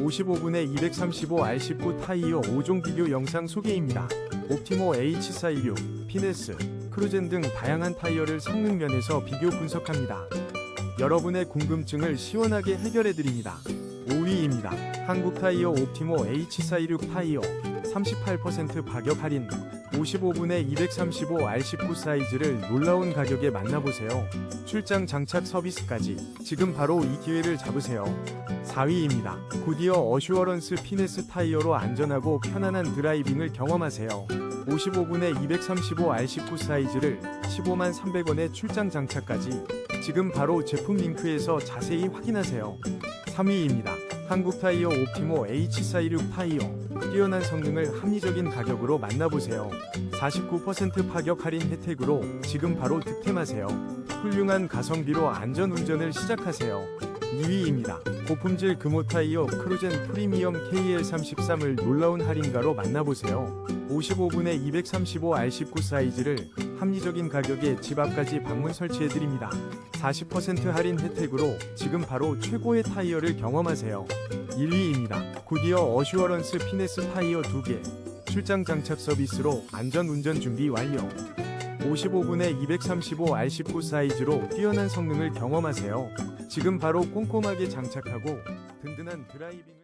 55분의 235R19 타이어 5종 비교 영상 소개입니다. 옵티모 H416, 피네스, 크루젠 등 다양한 타이어를 성능 면에서 비교 분석합니다. 여러분의 궁금증을 시원하게 해결해드립니다. 5위입니다. 한국 타이어 옵티모 H416 타이어 38% 가격 할인 55분의 235R19 사이즈를 놀라운 가격에 만나보세요. 출장 장착 서비스까지 지금 바로 이 기회를 잡으세요. 4위입니다. 구디어 어슈어런스 피네스 타이어로 안전하고 편안한 드라이빙을 경험하세요. 55분의 235R19 사이즈를 15만 300원에 출장 장착까지 지금 바로 제품 링크에서 자세히 확인하세요. 3위입니다. 한국 타이어 옵티모 H416 타이어 뛰어난 성능을 합리적인 가격으로 만나보세요. 49% 파격 할인 혜택으로 지금 바로 득템하세요. 훌륭한 가성비로 안전운전을 시작하세요. 2위입니다. 고품질 금호 타이어 크루젠 프리미엄 KL33을 놀라운 할인가로 만나보세요. 55분의 235R19 사이즈를 합리적인 가격에 집 앞까지 방문 설치해드립니다. 40% 할인 혜택으로 지금 바로 최고의 타이어를 경험하세요. 1위입니다. 구디어 어슈어런스 피네스 타이어 2개 출장 장착 서비스로 안전 운전 준비 완료. 55분의 235R19 사이즈로 뛰어난 성능을 경험하세요. 지금 바로 꼼꼼하게 장착하고 든든한 드라이빙